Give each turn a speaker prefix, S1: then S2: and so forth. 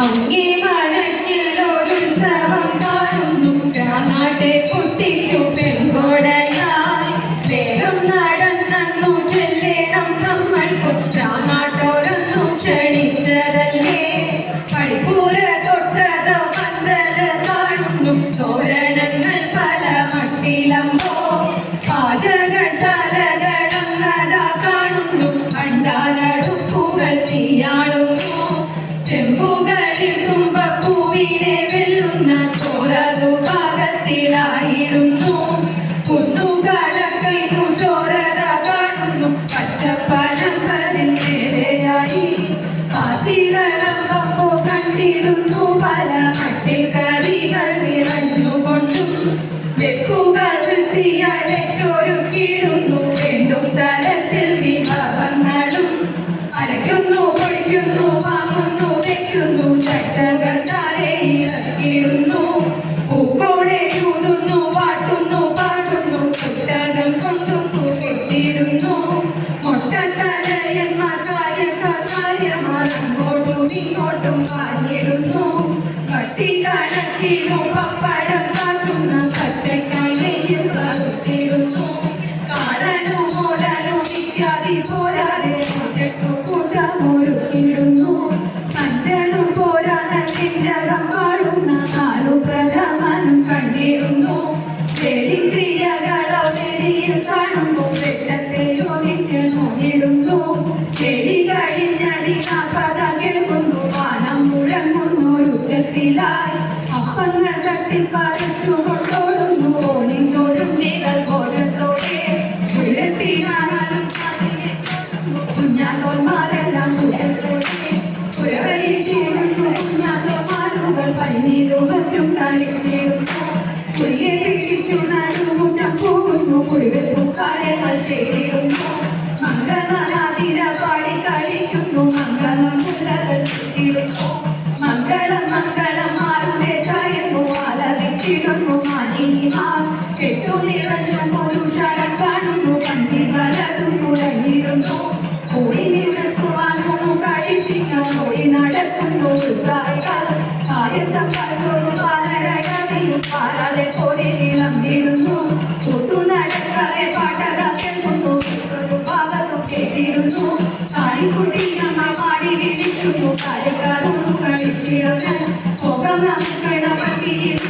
S1: അങ്ങേ മനക്കിലൊരുത്സവം പാകത്തിലായിടുന്നു കുന്നുകടക്കൈന്നു ചോരത കാണുന്നു. പച്ചപ്പനമ്പതിൽ മേലെയായി പാത്തികളമ്പപ്പോ കണ്ടിടുന്നു. പല മട്ടിൽ കറികൾ നിറഞ്ഞുകൊണ്ടും വെക്കുക വൃത്തിയായി വെച്ചൊരുക്കിയിടുന്നു വീണ്ടും തലത്തിൽ വിഭവങ്ങളും അരയ്ക്കുന്നു പൊടിക്കുന്നു വാങ്ങുന്നു വെക്കുന്നു. ചട്ടകൾ കട്ടിക്കണക്കിലും പപ്പടം കാച്ചുന്ന പച്ചക്കൈയിൽ പകുത്തിടുന്നു കാടനും മോലനും ഇത്യാദി പോരാതെ മുറ്റത്തു കൂട്ടമൊരുക്കിടുന്നു മഞ്ചനും പോരാതെ നെഞ്ചകം അപ്പങ്ങൾ തട്ടിപ്പറിച്ചു കൊണ്ടോടുന്നു. ഓനി ചോരുണ്ടികൾ ഭോജത്തോടെ ഉള്ളത്തിനാലും കുഞ്ഞാത്തോന്മാരെല്ലാം കൂട്ടത്തോടെ കുരവയിൽ വീഴുന്നു കുഞ്ഞാത്തോമാരുകൾ പനിനീരും മറ്റും കളിച്ചിടുന്നു ആലപിച്ചിടുന്നു മാനിനിമാർ കെട്ടു നിറഞ്ഞു പുരുഷരം കാണുന്നു കണ്ടി വലതും തുടങ്ങിയിരുന്നു കൂടി നിൽക്കുവാനൊന്നു കഴിപ്പിക്കാൻ കൂടി നടക്കുന്നു ഉത്സാഹികൾ പായസം കേൾക്കുന്നു ഒരു ഭാഗത്തും കേട്ടിരുന്നു കാണിക്കുട്ടി അമ്മ പാടി വിളിക്കുന്നു കാര്യക്കാരും കളിച്ചിടുന്നു. गणपति गणपति